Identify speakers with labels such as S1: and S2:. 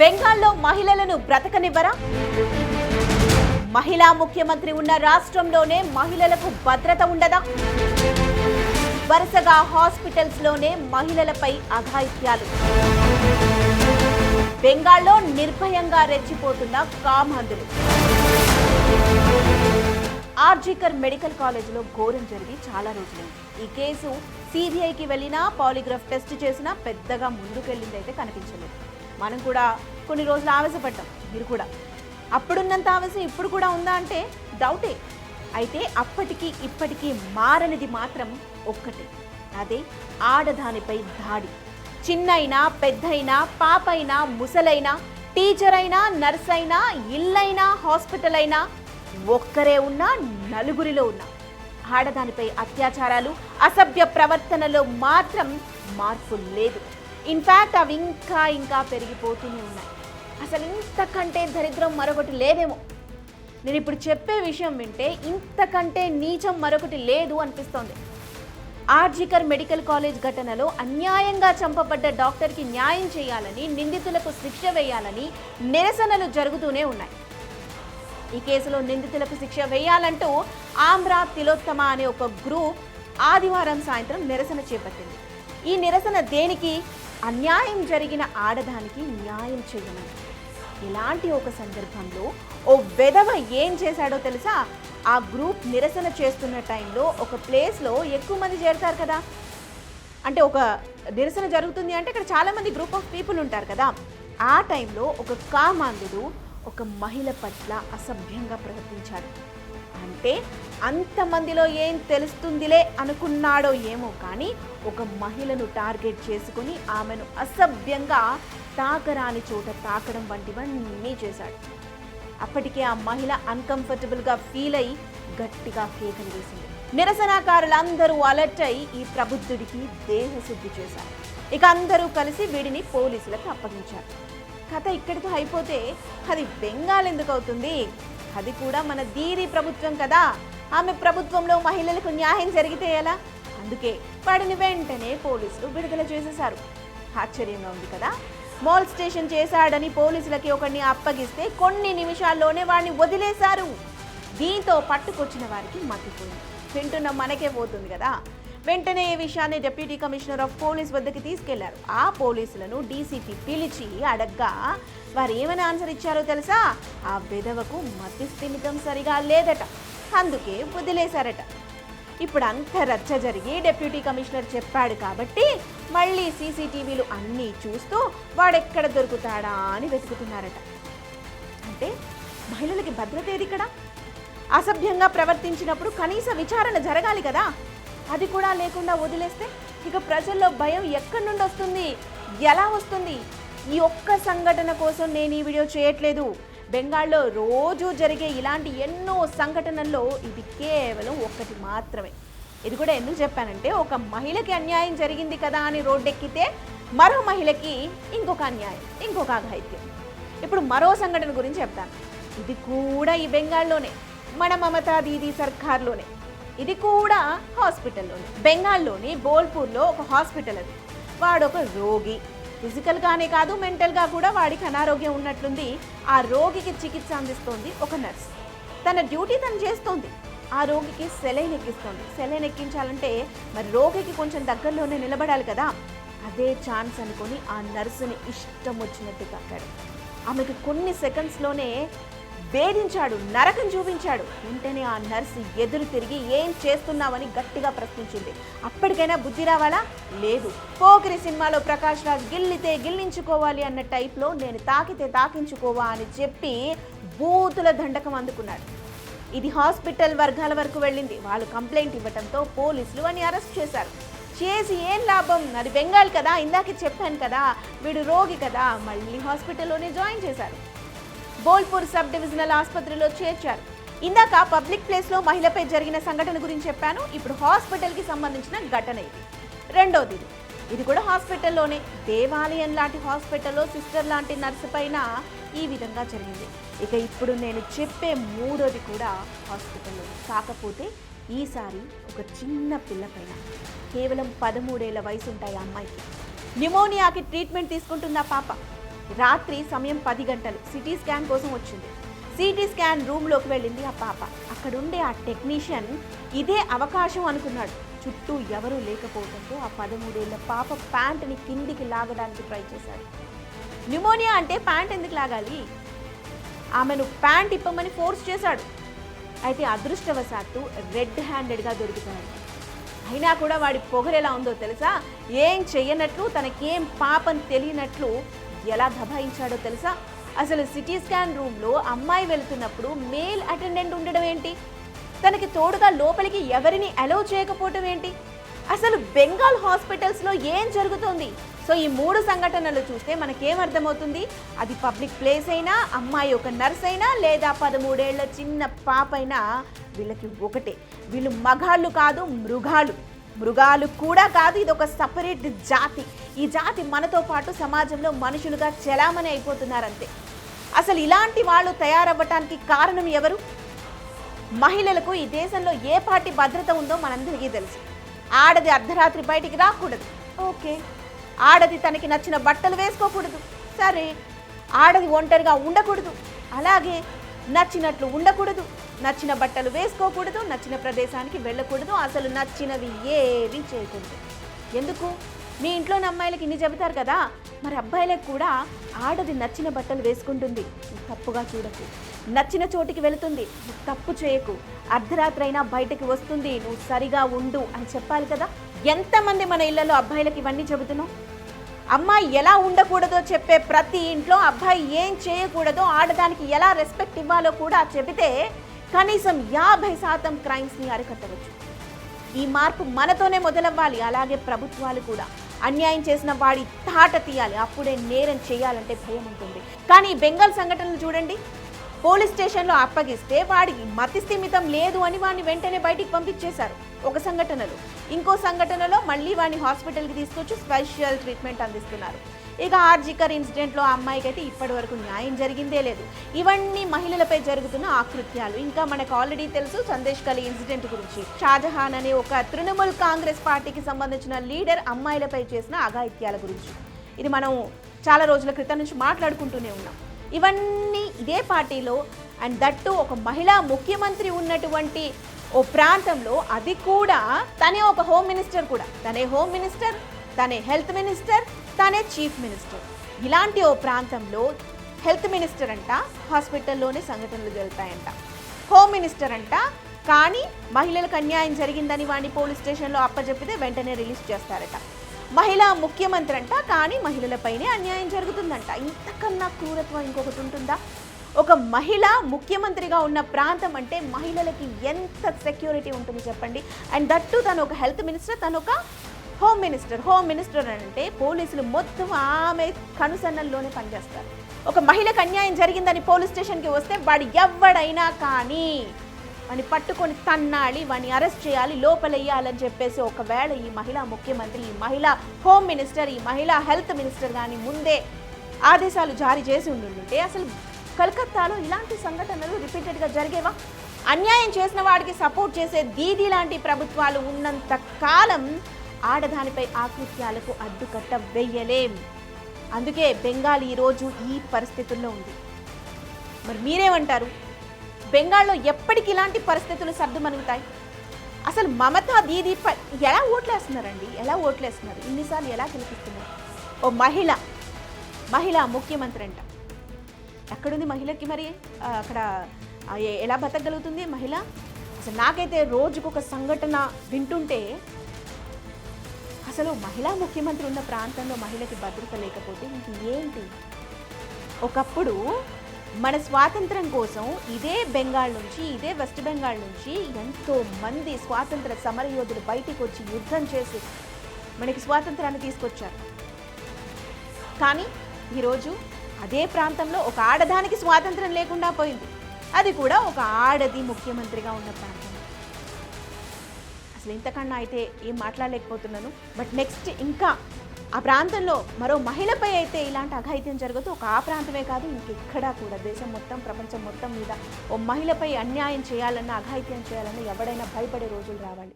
S1: బెంగాల్లో మహిళలను బ్రతకనివ్వరా? మహిళా ముఖ్యమంత్రి ఉన్న రాష్ట్రంలోనే మహిళలకు భద్రత ఉండదా? వరుసగా హాస్పిటల్స్లోనే మహిళలపై అఘాయిత్యాలు. బెంగాల్లో నిర్భయంగా రెచ్చిపోతున్న కామాంధులు ఆర్జికర్ మెడికల్ కాలేజీలో ఘోరం జరిగి చాలా రోజులైంది. ఈ కేసు సిబిఐకి వెళ్ళినా పాలిగ్రాఫ్ టెస్ట్ చేసినా పెద్దగా ముందుకెళ్ళిందైతే కనిపించలేదు. మనం కూడా కొన్ని రోజులు ఆవేశపడ్డాం మీరు కూడా. అప్పుడున్నంత ఆవేశం ఇప్పుడు కూడా ఉందా అంటే డౌటే. అయితే అప్పటికి ఇప్పటికీ మారనిది మాత్రం ఒక్కటే. అదే ఆడదానిపై దాడి. చిన్నైనా పెద్దయినా పాపైనా ముసలైనా టీచర్ అయినా నర్స్ అయినా ఇల్లైనా హాస్పిటల్ అయినా ఒక్కరే ఉన్నా నలుగురిలో ఉన్నా. ఆడదానిపై అత్యాచారాలు అసభ్య ప్రవర్తనలో మాత్రం మార్పు లేదు. ఇన్ఫ్యాక్ట్ అవి ఇంకా ఇంకా పెరిగిపోతూనే ఉన్నాయి. అసలు ఇంతకంటే దరిద్రం మరొకటి లేదేమో. నేను ఇప్పుడు చెప్పే విషయం వింటే ఇంతకంటే నీచం మరొకటి లేదు అనిపిస్తోంది. ఆర్జికర్ మెడికల్ కాలేజ్ ఘటనలో అన్యాయంగా చంపబడ్డ డాక్టర్కి న్యాయం చేయాలని నిందితులకు శిక్ష వేయాలని నిరసనలు జరుగుతూనే ఉన్నాయి. ఈ కేసులో నిందితులకు శిక్ష వేయాలంటూ ఆంధ్ర తిలోత్తమ అనే ఒక గ్రూప్ ఆదివారం సాయంత్రం నిరసన చేపట్టింది. ఈ నిరసన దేనికి? అన్యాయం జరిగిన ఆడదానికి న్యాయం చేయమని. ఇలాంటి ఒక సందర్భంలో ఓ వెధవ ఏం చేశాడో తెలుసా? ఆ గ్రూప్ నిరసన చేస్తున్న టైంలో ఒక ప్లేస్లో ఎక్కువ మంది చేరుతారు కదా. అంటే ఒక నిరసన జరుగుతుంది అంటే ఇక్కడ చాలామంది గ్రూప్ ఆఫ్ పీపుల్ ఉంటారు కదా. ఆ టైంలో ఒక కామాంధుడు ఒక మహిళ పట్ల అసభ్యంగా ప్రవర్తించాడు. అంటే అంతమందిలో ఏం తెలుస్తుందిలే అనుకున్నాడో ఏమో కానీ ఒక మహిళను టార్గెట్ చేసుకుని ఆమెను అసభ్యంగా తాకరాని చోట తాకడం వంటివన్నీ చేశాడు. అప్పటికే ఆ మహిళ అన్కంఫర్టబుల్గా ఫీల్ అయి గట్టిగా కేకలు వేసింది. నిరసనకారులందరూ అలర్ట్ అయి ఈ ప్రబుద్ధుడికి దేహశుద్ధి చేశారు. ఇక అందరూ కలిసి వీడిని పోలీసులకు అప్పగించారు. కథ ఇక్కడితో అయిపోతే అది బెంగాల్ ఎందుకు అవుతుంది? అది కూడా మన దీరి ప్రభుత్వం కదా. ఆమె ప్రభుత్వంలో మహిళలకు న్యాయం జరిగితే ఎలా? అందుకే వాడిని వెంటనే పోలీసులు విడుదల చేసేశారు. ఆశ్చర్యంగా ఉంది కదా. మోల్ స్టేషన్ చేశాడని పోలీసులకి ఒకరిని అప్పగిస్తే కొన్ని నిమిషాల్లోనే వాడిని వదిలేశారు. దీంతో పట్టుకొచ్చిన వారికి మతిపోయింది. వింటున్న మనకే పోతుంది కదా. వెంటనే ఈ విషయాన్ని డిప్యూటీ కమిషనర్ ఆఫ్ పోలీస్ వద్దకి తీసుకెళ్ళారు. ఆ పోలీసులను డీసీపీ పిలిచి అడగ్గా వారు ఏమైనా ఆన్సర్ ఇచ్చారో తెలుసా? ఆ విధవకు మతి స్థిమితం సరిగా లేదట. అందుకే వదిలేశారట. ఇప్పుడు అంత రచ్చ జరిగి డిప్యూటీ కమిషనర్ చెప్పాడు కాబట్టి మళ్ళీ సీసీటీవీలు అన్నీ చూస్తూ వాడెక్కడ దొరుకుతాడా అని వెతుకుతున్నారట. అంటే మహిళలకి భద్రత ఏది ఇక్కడ? అసభ్యంగా ప్రవర్తించినప్పుడు కనీస విచారణ జరగాలి కదా. అది కూడా లేకుండా వదిలేస్తే ఇక ప్రజల్లో భయం ఎక్కడి నుండి వస్తుంది? ఎలా వస్తుంది? ఈ ఒక్క సంఘటన కోసం నేను ఈ వీడియో చేయట్లేదు. బెంగాల్లో రోజు జరిగే ఇలాంటి ఎన్నో సంఘటనల్లో ఇది కేవలం ఒక్కటి మాత్రమే. ఇది కూడా ఎందుకు చెప్పానంటే ఒక మహిళకి అన్యాయం జరిగింది కదా అని రోడ్డెక్కితే మరో మహిళకి ఇంకొక అన్యాయం ఇంకొక అఘాయిత్యం. ఇప్పుడు మరో సంఘటన గురించి చెప్తాను. ఇది కూడా ఈ బెంగాల్లోనే మన మమతా దీదీ సర్కార్లోనే. ఇది కూడా హాస్పిటల్లోనే బెంగాల్లోని బోల్పూర్లో ఒక హాస్పిటల్ అది. వాడు ఒక రోగి ఫిజికల్గానే కాదు మెంటల్గా కూడా వాడికి అనారోగ్యం ఉన్నట్లుంది. ఆ రోగికి చికిత్స అందిస్తోంది ఒక నర్స్ తన డ్యూటీ తను చేస్తోంది. ఆ రోగికి సెలైన్ ఎక్కిస్తోంది. సెలైన్ ఎక్కించాలంటే మరి రోగికి కొంచెం దగ్గరలోనే నిలబడాలి కదా. అదే ఛాన్స్ అనుకొని ఆ నర్సుని ఇష్టం వచ్చినట్టు కట్టాడు ఆమెకు కొన్ని సెకండ్స్లోనే వేధించాడు నరకం చూపించాడు. వెంటనే ఆ నర్సు ఎదురు తిరిగి ఏం చేస్తున్నావని గట్టిగా ప్రశ్నించింది. అప్పటికైనా బుద్ధి రావాలా? లేదు. పోకిరి సినిమాలో ప్రకాష్ రాజ్ గిల్లితే గిల్లించుకోవాలి అన్న టైప్లో నేను తాకితే తాకించుకోవా అని చెప్పి బూతుల దండకం అందుకున్నాడు. ఇది హాస్పిటల్ వర్గాల వరకు వెళ్ళింది. వాళ్ళు కంప్లైంట్ ఇవ్వడంతో పోలీసులు అని అరెస్ట్ చేశారు. చేసి ఏం లాభం? అది బెంగాల్ కదా ఇందాక చెప్పాను కదా. వీడు రోగి కదా. మళ్ళీ హాస్పిటల్లోనే జాయిన్ చేశారు. బోల్పూర్ సబ్ డివిజనల్ ఆసుపత్రిలో చేర్చారు. ఇందాక పబ్లిక్ ప్లేస్లో మహిళపై జరిగిన సంఘటన గురించి చెప్పాను. ఇప్పుడు హాస్పిటల్కి సంబంధించిన ఘటన ఇది. రెండోది ఇది. కూడా హాస్పిటల్లోనే. దేవాలయం లాంటి హాస్పిటల్లో సిస్టర్ లాంటి నర్సు పైన ఈ విధంగా జరిగింది. ఇక ఇప్పుడు నేను చెప్పే మూడోది కూడా హాస్పిటల్లో. కాకపోతే ఈసారి ఒక చిన్న పిల్లపైన. కేవలం పదమూడేళ్ళ వయసు ఉంటాయి ఆ అమ్మాయికి. న్యూమోనియాకి ట్రీట్మెంట్ తీసుకుంటున్న పాప? రాత్రి సమయం పది గంటలు సిటీ స్కాన్ కోసం వచ్చింది. సిటీ స్కాన్ రూమ్లోకి వెళ్ళింది ఆ పాప. అక్కడుండే ఆ టెక్నీషియన్ ఇదే అవకాశం అనుకున్నాడు. చుట్టూ ఎవరూ లేకపోవడంతో ఆ పదమూడేళ్ళ పాప ప్యాంట్ని కిందికి లాగడానికి ట్రై చేశాడు. న్యూమోనియా అంటే ప్యాంట్ ఎందుకు లాగాలి? ఆమెను ప్యాంట్ ఇప్పమని ఫోర్స్ చేశాడు. అయితే అదృష్టవశాత్తు రెడ్ హ్యాండెడ్గా దొరుకుతాడు అయినా కూడా వాడి పొగరెలా ఉందో తెలుసా? ఏం చెయ్యనట్లు తనకేం పాపం తెలియనట్లు ఎలా దబాయించాడో తెలుసా? అసలు సిటీ స్కాన్ రూమ్లో అమ్మాయి వెళ్తున్నప్పుడు మేల్ అటెండెంట్ ఉండడం ఏంటి? తనకి తోడుగా లోపలికి ఎవరిని అలౌ చేయకపోవటం ఏంటి? అసలు బెంగాల్ హాస్పిటల్స్లో ఏం జరుగుతోంది? సో ఈ మూడు సంఘటనలు చూస్తే మనకేం అర్థమవుతుంది? అది పబ్లిక్ ప్లేస్ అయినా అమ్మాయి ఒక నర్స్ అయినా లేదా పదమూడేళ్ళ చిన్న పాపైనా వీళ్ళకి ఒకటే. వీళ్ళు మగాళ్ళు కాదు మృగాలు. మృగాలు కూడా కాదు ఇది ఒక సపరేట్ జాతి. ఈ జాతి మనతో పాటు సమాజంలో మనుషులుగా చెలామణి అయిపోతున్నారంతే. అసలు ఇలాంటి వాళ్ళు తయారవ్వటానికి కారణం ఎవరు? మహిళలకు ఈ దేశంలో ఏ పార్టీ భద్రత ఉందో మనందరికీ తెలుసు. ఆడది అర్ధరాత్రి బయటికి రాకూడదు. ఓకే. ఆడది తనకి నచ్చిన బట్టలు వేసుకోకూడదు. సరే. ఆడది ఒంటరిగా ఉండకూడదు. అలాగే నచ్చినట్లు ఉండకూడదు. నచ్చిన బట్టలు వేసుకోకూడదు నచ్చిన ప్రదేశానికి వెళ్ళకూడదు అసలు నచ్చినవి ఏవి చేయకూడదు. ఎందుకు? మీ ఇంట్లోని అమ్మాయిలకి ఇన్ని చెబుతారు కదా మరి అబ్బాయిలకు కూడా ఆడది నచ్చిన బట్టలు వేసుకుంటుంది. తప్పుగా చూడకు. నచ్చిన చోటికి వెళుతుంది. తప్పు చేయకు. అర్ధరాత్రి అయినా బయటకు వస్తుంది. నువ్వు సరిగా ఉండు అని చెప్పాలి కదా. ఎంతమంది మన ఇళ్ళలో అబ్బాయిలకు ఇవన్నీ చెబుతున్నావు? అమ్మాయి ఎలా ఉండకూడదో చెప్పే ప్రతి ఇంట్లో అబ్బాయి ఏం చేయకూడదో ఆడదానికి ఎలా రెస్పెక్ట్ ఇవ్వాలో కూడా చెబితే కనీసం యాభై శాతం క్రైమ్స్ని అరికట్టవచ్చు. ఈ మార్పు మనతోనే మొదలవ్వాలి. అలాగే ప్రభుత్వాలు కూడా. అన్యాయం చేసిన వాడి తాట తీయాలి. అప్పుడే నేరం చేయాలంటే భయం ఉంటుంది. కానీ బెంగాల్ సంఘటనలు చూడండి. పోలీస్ స్టేషన్లో అప్పగిస్తే వాడికి మతి స్థిమితం లేదు అని వాడిని వెంటనే బయటికి పంపించేశారు. ఒక సంఘటనలో. ఇంకో సంఘటనలో మళ్ళీ వాడిని హాస్పిటల్కి తీసుకొచ్చి స్పెషల్ ట్రీట్మెంట్ అందిస్తున్నారు. ఇక ఆర్జికర్ ఇన్సిడెంట్లో ఆ అమ్మాయికి అయితే ఇప్పటి వరకు న్యాయం జరిగిందే లేదు. ఇవన్నీ మహిళలపై జరుగుతున్న ఆకృత్యాలు. ఇంకా మనకు ఆల్రెడీ తెలుసు సందేశ్ కలి ఇన్సిడెంట్ గురించి. షాజహాన్ అనే ఒక తృణమూల్ కాంగ్రెస్ పార్టీకి సంబంధించిన లీడర్ అమ్మాయిలపై చేసిన అఘాయిత్యాల గురించి. ఇది మనం చాలా రోజుల క్రితం నుంచి మాట్లాడుకుంటూనే ఉన్నాం. ఇవన్నీ ఇదే పార్టీలో అండ్ దట్టు ఒక మహిళా ముఖ్యమంత్రి ఉన్నటువంటి ఓ ప్రాంతంలో అది కూడా తనే ఒక హోమ్ మినిస్టర్ కూడా. తనే హోమ్ మినిస్టర్ తనే హెల్త్ మినిస్టర్ తనే చీఫ్ మినిస్టర్. ఇలాంటి ఓ ప్రాంతంలో హెల్త్ మినిస్టర్ అంట హాస్పిటల్లోనే సంఘటనలు జరుగుతాయంట హోమ్ మినిస్టర్ అంట కానీ మహిళలకు అన్యాయం జరిగిందని వాడిని పోలీస్ స్టేషన్లో అప్పచెప్పితే వెంటనే రిలీజ్ చేస్తారట. మహిళా ముఖ్యమంత్రి అంట కానీ మహిళలపైనే అన్యాయం జరుగుతుందంట. ఇంతకన్నా క్రూరత్వం ఇంకొకటి ఉంటుందా? ఒక మహిళ ముఖ్యమంత్రిగా ఉన్న ప్రాంతం అంటే మహిళలకి ఎంత సెక్యూరిటీ ఉంటుంది చెప్పండి? అండ్ దట్టు తను ఒక హెల్త్ మినిస్టర్ తను ఒక హోమ్ మినిస్టర్ హోమ్ మినిస్టర్ అని అంటే పోలీసులు మొత్తం ఆమె కనుసన్నల్లోనే పనిచేస్తారు. ఒక మహిళకు అన్యాయం జరిగిందని పోలీస్ స్టేషన్కి వస్తే వాడు ఎవడైనా కానీ వాడిని పట్టుకొని తన్నాలి వాడిని అరెస్ట్ చేయాలి లోపలెయ్యాలని చెప్పేసి ఒకవేళ ఈ మహిళా ముఖ్యమంత్రి ఈ మహిళా హోమ్ మినిస్టర్ ఈ మహిళా హెల్త్ మినిస్టర్ కానీ ముందే ఆదేశాలు జారీ చేసి ఉండుంటే అసలు కలకత్తాలో ఇలాంటి సంఘటనలు రిపీటెడ్గా జరిగేవా? అన్యాయం చేసిన వాడికి సపోర్ట్ చేసే దీది లాంటి ప్రభుత్వాలు ఉన్నంత కాలం ఆడదానిపై ఆకృత్యాలకు అడ్డుకట్ట వెయ్యలేం. అందుకే బెంగాల్ ఈరోజు ఈ పరిస్థితుల్లో ఉంది. మరి మీరేమంటారు? బెంగాల్లో ఎప్పటికి ఇలాంటి పరిస్థితులు సర్దుమనుగుతాయి అసలు మమతా దీదీ ఎలా ఓట్లేస్తున్నారండి? ఎలా ఓట్లేస్తున్నారు? ఇన్నిసార్లు ఎలా గెలిపిస్తున్నారు? ఓ మహిళ మహిళ ముఖ్యమంత్రి అంట. ఎక్కడుంది మహిళకి మరి? అక్కడ ఎలా బతకగలుగుతుంది మహిళ? అసలు నాకైతే రోజుకు ఒక సంఘటన వింటుంటే అసలు మహిళా ముఖ్యమంత్రి ఉన్న ప్రాంతంలో మహిళకి భద్రత లేకపోతే ఇంక ఏంటి ఒకప్పుడు మన స్వాతంత్రం కోసం ఇదే బెంగాల్ నుంచి ఇదే వెస్ట్ బెంగాల్ నుంచి ఎంతో మంది స్వాతంత్ర సమరయోధులు బయటికి వచ్చి యుద్ధం చేసి మనకి స్వాతంత్రాన్ని తీసుకొచ్చారు. కానీ ఈరోజు అదే ప్రాంతంలో ఒక ఆడదానికి స్వాతంత్రం లేకుండా పోయింది. అది కూడా ఒక ఆడది ముఖ్యమంత్రిగా ఉన్న ప్రాంతం. అసలు ఇంతకన్నా అయితే ఏం మాట్లాడలేకపోతున్నాను. బట్ నెక్స్ట్ ఇంకా ఆ ప్రాంతంలో మరో మహిళపై అయితే ఇలాంటి అఘాయిత్యం జరగదు ఒక ఆ ప్రాంతమే కాదు ఇంకెక్కడా కూడా దేశం మొత్తం ప్రపంచం మొత్తం మీద ఓ మహిళపై అన్యాయం చేయాలన్నా అఘాయిత్యం చేయాలన్నా ఎవడైనా భయపడే రోజులు రావాలి.